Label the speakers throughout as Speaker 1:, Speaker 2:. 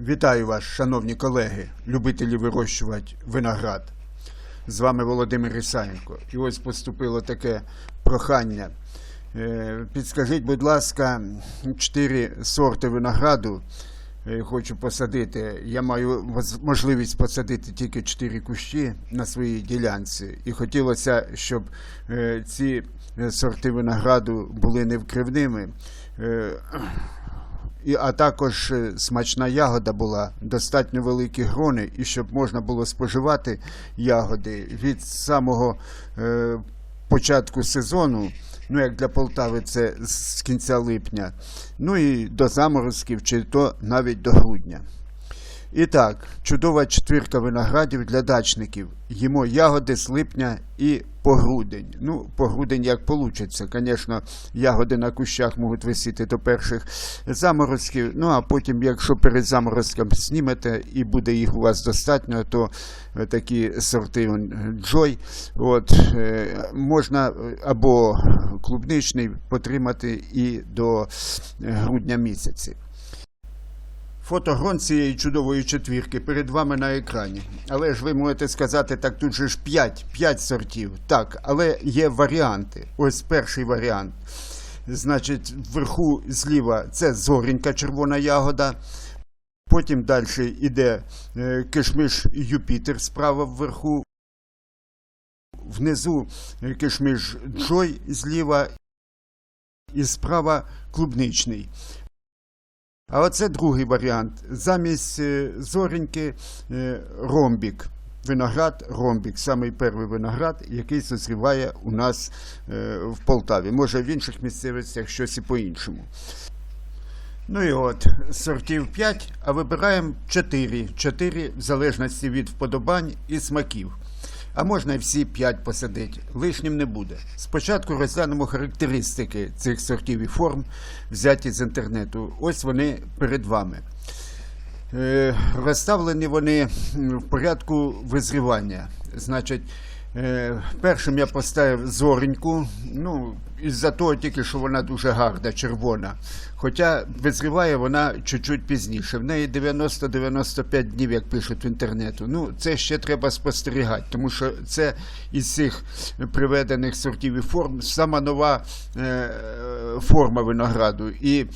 Speaker 1: Вітаю вас, шановні колеги, любителі вирощувати виноград. З вами Володимир Ісаєнко. І ось поступило таке прохання. Е, Підскажіть, будь ласка, чотири сорти винограду е, хочу посадити. Я маю можливість посадити тільки чотири кущі на своїй ділянці. І хотілося, щоб е, ці сорти винограду були невкривними. Е, і, а також е, смачна ягода була, достатньо великі грони, і щоб можна було споживати ягоди від самого е, початку сезону, ну як для Полтави, це з кінця липня, ну і до заморозків, чи то навіть до грудня. І так, чудова четвірка виноградів для дачників. Їмо ягоди з липня і по грудень. Ну, по грудень як получиться. Звісно, ягоди на кущах можуть висіти до перших заморозків. Ну а потім, якщо перед заморозком знімете і буде їх у вас достатньо, то е, такі сорти Джой, от, е, можна е, або клубничний потримати і до грудня місяці. Фотогрон цієї чудової четвірки перед вами на екрані. Але ж ви можете сказати, так тут же ж 5, 5 сортів. Так, але є варіанти. Ось перший варіант. Значить, вверху зліва це зоренька червона ягода. Потім далі йде е, кишмиш Юпітер справа вверху. Внизу е, кишмиш Джой зліва і справа клубничний. А оце другий варіант. Замість е, зореньки е, ромбік. Виноград ромбік, самий перший виноград, який созріває у нас е, в Полтаві. Може в інших місцевостях щось і по-іншому. Ну і от, сортів 5, а вибираємо 4. 4 в залежності від вподобань і смаків. А можна і всі п'ять посадити, лишнім не буде. Спочатку розглянемо характеристики цих сортів і форм, взяті з інтернету. Ось вони перед вами. Е, розставлені вони в порядку визрівання. Значить, е, першим я поставив зореньку. Ну, із-за того тільки, що вона дуже гарна, червона. Хоча визріває вона чуть-чуть пізніше. В неї 90-95 днів, як пишуть в інтернету. Ну, це ще треба спостерігати, тому що це із цих приведених сортів і форм сама нова е, форма винограду. І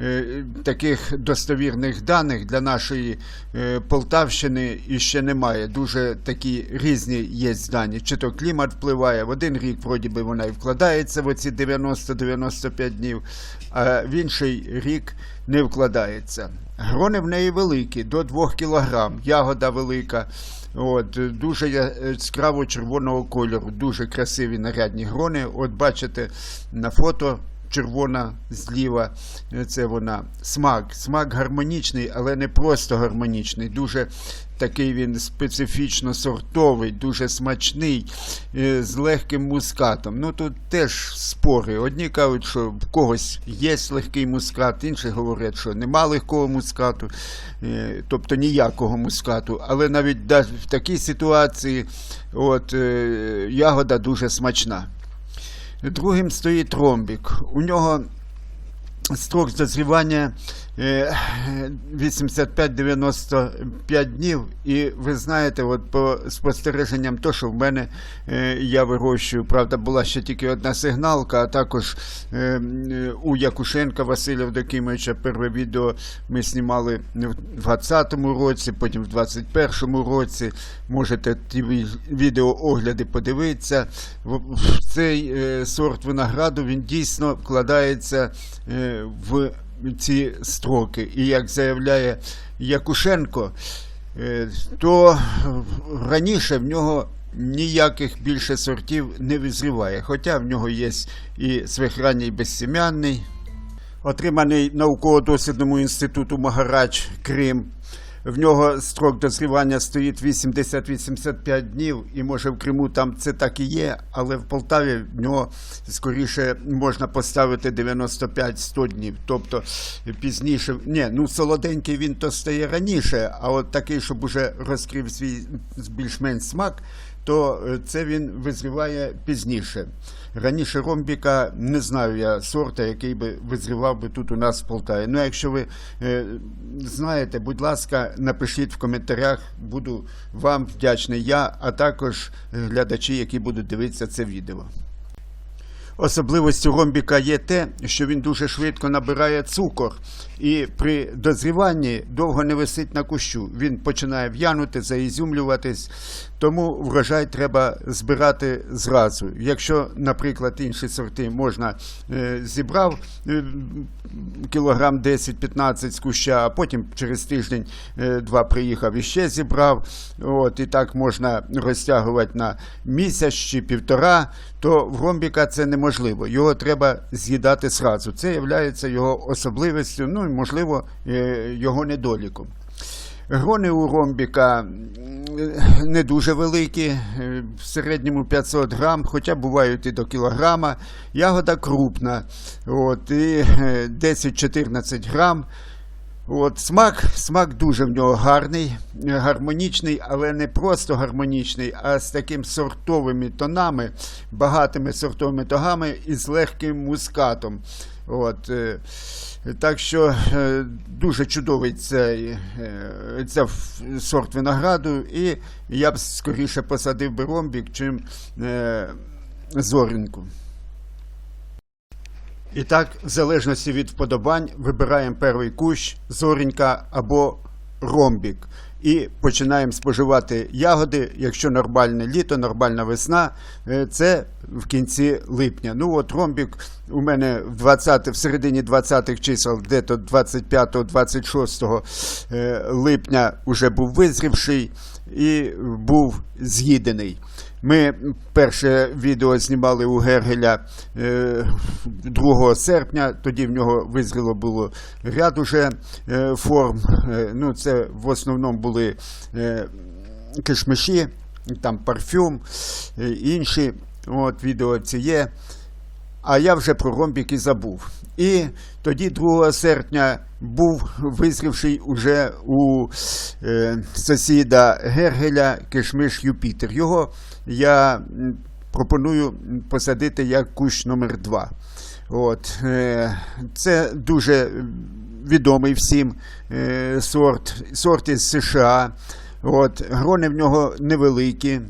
Speaker 1: е, таких достовірних даних для нашої е, Полтавщини іще немає. Дуже такі різні є дані. Чи то клімат впливає, в один рік вроді би вона і вкладається в оці 90-95 днів, а в інший рік не вкладається. Грони в неї великі, до 2 кг, ягода велика. От, дуже яскраво червоного кольору, дуже красиві нарядні грони. От бачите на фото червона зліва. Це вона. Смак. Смак гармонічний, але не просто гармонічний. Дуже такий він специфічно сортовий, дуже смачний, е, з легким мускатом. Ну тут теж спори. Одні кажуть, що в когось є легкий мускат, інші говорять, що нема легкого мускату, е, тобто ніякого мускату. Але навіть в такій ситуації от, е, ягода дуже смачна. Другим стоїть ромбік. У нього строк дозрівання е, 85-95 днів. І ви знаєте, от по спостереженням, то, що в мене е, я вирощую, правда, була ще тільки одна сигналка, а також е, у Якушенка Василя Вдокимовича перше відео ми знімали в 2020 році, потім в 2021 році. Можете ті ві- відеоогляди подивитися. В- Цей е, сорт винограду він дійсно вкладається в ці строки. І як заявляє Якушенко, е, то раніше в нього ніяких більше сортів не визріває. Хоча в нього є і свихранній безсім'янний, отриманий науково-дослідному інституту Магарач Крим. В нього строк дозрівання стоїть 80-85 днів, і може в Криму там це так і є, але в Полтаві в нього скоріше можна поставити 95-100 днів. Тобто пізніше, ні, ну солоденький він то стає раніше, а от такий, щоб уже розкрив свій більш-менш смак, то е, це він визріває пізніше. Раніше ромбіка не знаю я сорта, який би визрівав би тут у нас в Полтаві. Ну, якщо ви е, знаєте, будь ласка, напишіть в коментарях, буду вам вдячний я, а також глядачі, які будуть дивитися це відео. Особливістю ромбіка є те, що він дуже швидко набирає цукор, і при дозріванні довго не висить на кущу. Він починає в'янути, заізюмлюватись, тому врожай треба збирати зразу. Якщо, наприклад, інші сорти можна е, зібрав е, кілограм 10-15 з куща, а потім через тиждень-два приїхав і ще зібрав. От, і так можна розтягувати на місяць чи півтора, то в ромбіка це неможливо. Його треба з'їдати зразу. Це є його особливістю, ну і можливо е, його недоліком. Грони у ромбіка не дуже великі, е, в середньому 500 грам, хоча бувають і до кілограма. Ягода крупна, от, і е, 10-14 грам. От, смак, смак дуже в нього гарний, е, гармонічний, але не просто гармонічний, а з таким сортовими тонами, багатими сортовими тонами і з легким мускатом. От, е, так що е, дуже чудовий цей це ф- сорт винограду, і я б скоріше посадив би ромбік, чим зорінку. І так, в залежності від вподобань, вибираємо перший кущ, зорінька або ромбік. І починаємо споживати ягоди, якщо нормальне літо, нормальна весна, е, це в кінці липня. Ну от ромбік у мене в 20, в середині 20-х чисел, де-то 25-26 е, липня вже був визрівший і був з'їдений. Ми перше відео знімали у Гергеля е, 2 серпня, тоді в нього визріло було ряд уже е, форм. Е, ну, це в основному були е, кишмиші, там парфюм, е, інші. От, відео ці є. А я вже про ромбік і забув. І тоді 2 серпня був визрівший уже у е, сусіда Гергеля Кишмиш Юпітер. Його я пропоную посадити як кущ номер 2 От, е, це дуже відомий всім е, сорт, сорт із США. От, грони в нього невеликі.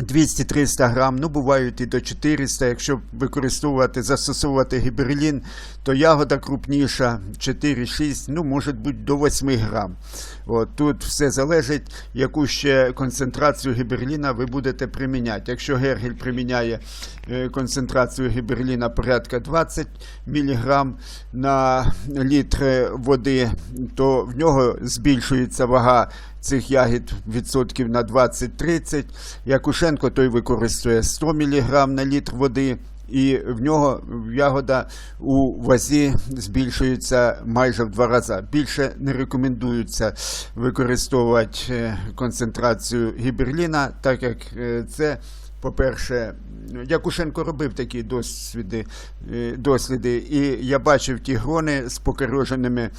Speaker 1: 200-300 грам, ну бувають і до 400. Якщо використовувати, застосовувати гіберлін, то ягода крупніша, 4-6, ну може бути до 8 грам. От, тут все залежить, яку ще концентрацію гіберліна ви будете приміняти. Якщо Гергель приміняє е, концентрацію гіберліна порядка 20 мг на літр води, то в нього збільшується вага цих ягід відсотків на 20-30. Якушенко той використовує 100 мг на літр води. І в нього ягода у вазі збільшується майже в два рази. Більше не рекомендується використовувати е, концентрацію гіберліна, так як е, це, по-перше, Якушенко робив такі досвіди, е, досліди, і я бачив ті грони з покороженими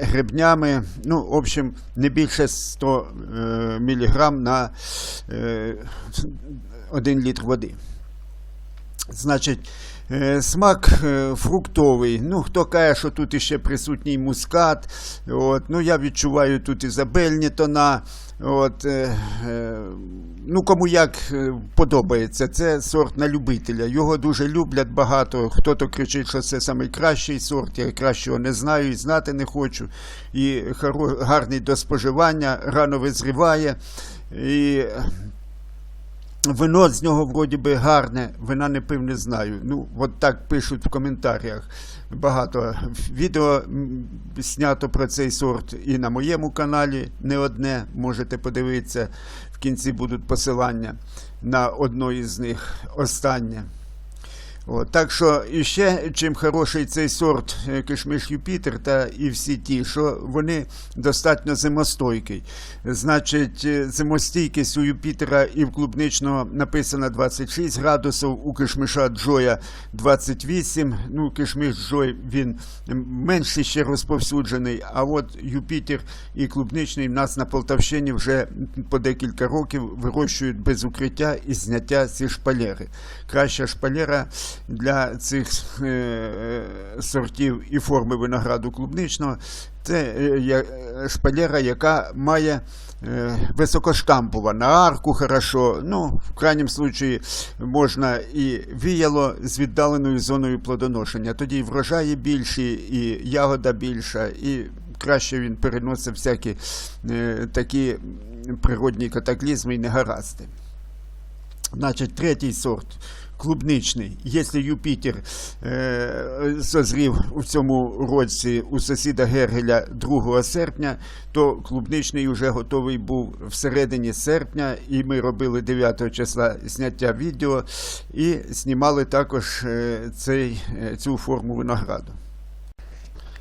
Speaker 1: грибнями. Ну, в общем, не більше 100 е, міліграм на е, 1 літр води. Значить, е, смак е, фруктовий. Ну, хто каже, що тут іще присутній мускат. От, ну, я відчуваю тут ізабельні тона. От, е, ну, кому як подобається. Це сорт на любителя. Його дуже люблять багато. Хто-то кричить, що це найкращий сорт. Я кращого не знаю і знати не хочу. І гарний до споживання, рано визріває. І Вино з нього вроді би гарне, вина не пив, не знаю. Ну, от так пишуть в коментарях. Багато відео снято про цей сорт і на моєму каналі не одне. Можете подивитися. В кінці будуть посилання на одно із них останнє. От, так що і ще чим хороший цей сорт е, кишмиш Юпітер та і всі ті, що вони достатньо зимостойкий. Значить, е, зимостійкість у Юпітера і в клубничного написано 26 градусів, у кишмиша Джоя 28. Ну, кишмиш Джой він менший ще розповсюджений. А от Юпітер і клубничний в нас на Полтавщині вже по декілька років вирощують без укриття і зняття ці шпалери. Краща шпалера для цих е, е, сортів і форми винограду клубничного це е, шпалера, яка має високоштампова, на арку хорошо. Ну, в крайньому случаї можна і віяло з віддаленою зоною плодоношення. Тоді врожаї більші, і ягода більша, і краще він переносить всякі такі природні катаклізми і негаразди. Значить, третій сорт клубничний. Якщо Юпітер е, созрів у цьому році у сусіда Гергеля 2 серпня, то клубничний вже готовий був всередині серпня, і ми робили 9 числа зняття відео і знімали також е, цей, е, цю форму винограду.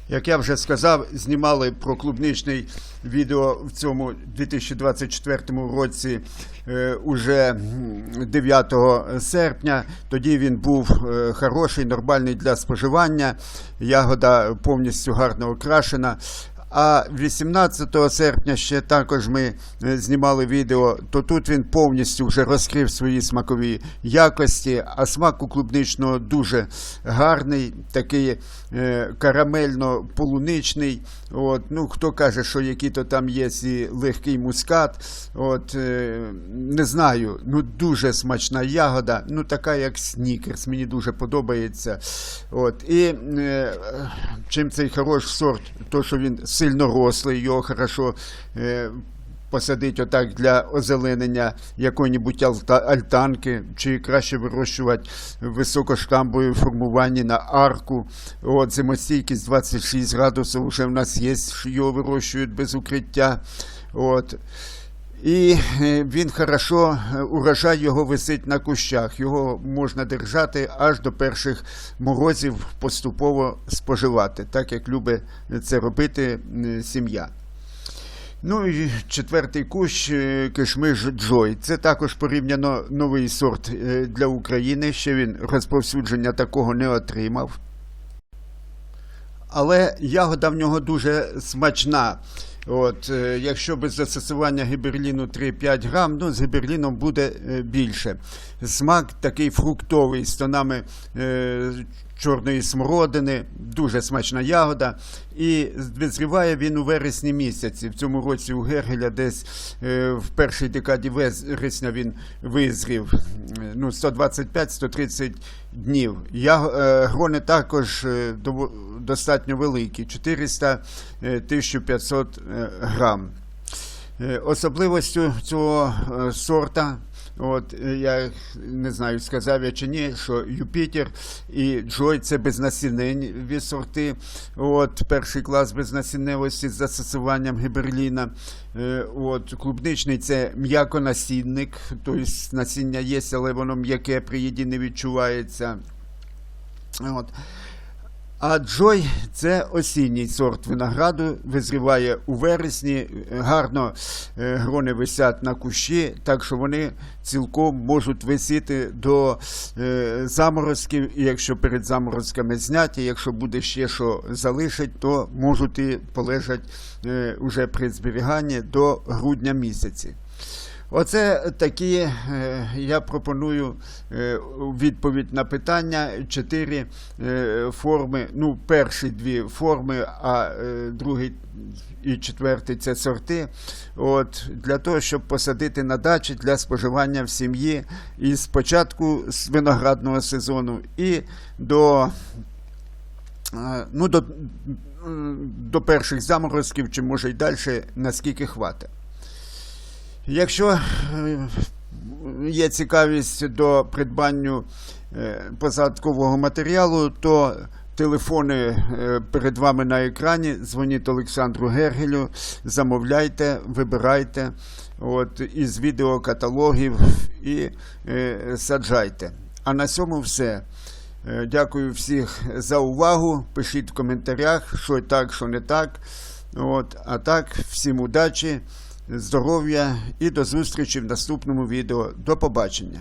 Speaker 1: Як я вже сказав, знімали про клубничний відео в цьому 2024 році е, уже 9 серпня. Тоді він був е, хороший, нормальний для споживання. Ягода повністю гарно окрашена. А 18 серпня ще також ми е, знімали відео, то тут він повністю вже розкрив свої смакові якості, а смак у клубничного дуже гарний, такий е, карамельно-полуничний. От, ну, хто каже, що який то там є і легкий мускат. От, е, не знаю, ну дуже смачна ягода, ну така як снікерс, мені дуже подобається. От, і чим цей хороший сорт, то що він сильно рослий, його хорошо. Е, Посадити отак для озеленення якої-небудь альтанки, чи краще вирощувати високоштамбові формування на арку. От, зимостійкість 26 градусів вже в нас є, його вирощують без укриття. От. І е, він хорошо, е, урожай його висить на кущах. Його можна держати аж до перших морозів, поступово споживати, так як любить це робити е, сім'я. Ну і четвертий кущ кишмиш Джой. Це також порівняно новий сорт для України. Ще він розповсюдження такого не отримав. Але ягода в нього дуже смачна. От, е, якщо без застосування гіберліну 3-5 грам, ну, з гіберліном буде е, більше. Смак такий фруктовий з тонами е, чорної смородини, дуже смачна ягода. І відзріває він у вересні місяці. В цьому році у Гергеля десь е, в першій декаді вересня він визрів ну, 125-130 днів. Е, грони також е, достатньо великі 400 е, 1500 е, грам. Особливостю цього сорта, от е, я не знаю, сказав я чи ні, що Юпітер і Джой це безнасінневі сорти. От, перший клас безнасінневості з застосуванням гіберліна. Е, От, клубничний це м'яконасінник, тобто насіння є, але воно м'яке при їді не відчувається. От. А Джой це осінній сорт винограду, визріває у вересні, гарно е, грони висять на кущі, так що вони цілком можуть висіти до е, заморозків, і якщо перед заморозками зняті, якщо буде ще що залишить, то можуть і полежать е, уже при зберіганні до грудня місяці. Оце такі, е, я пропоную е, відповідь на питання чотири е, форми. Ну, перші дві форми, а другий і четвертий це сорти. От, для того, щоб посадити на дачі для споживання в сім'ї і з виноградного сезону і до ну, до, до перших заморозків, чи може й далі, наскільки хватить. Якщо е, є цікавість до придбання е, посадкового матеріалу, то телефони е, перед вами на екрані. Дзвоніть Олександру Гергелю, замовляйте, вибирайте от, із відеокаталогів і е, саджайте. А на цьому все. Дякую всіх за увагу. Пишіть в коментарях, що так, що не так. От, а так, всім удачі, здоров'я і до зустрічі в наступному відео. До побачення.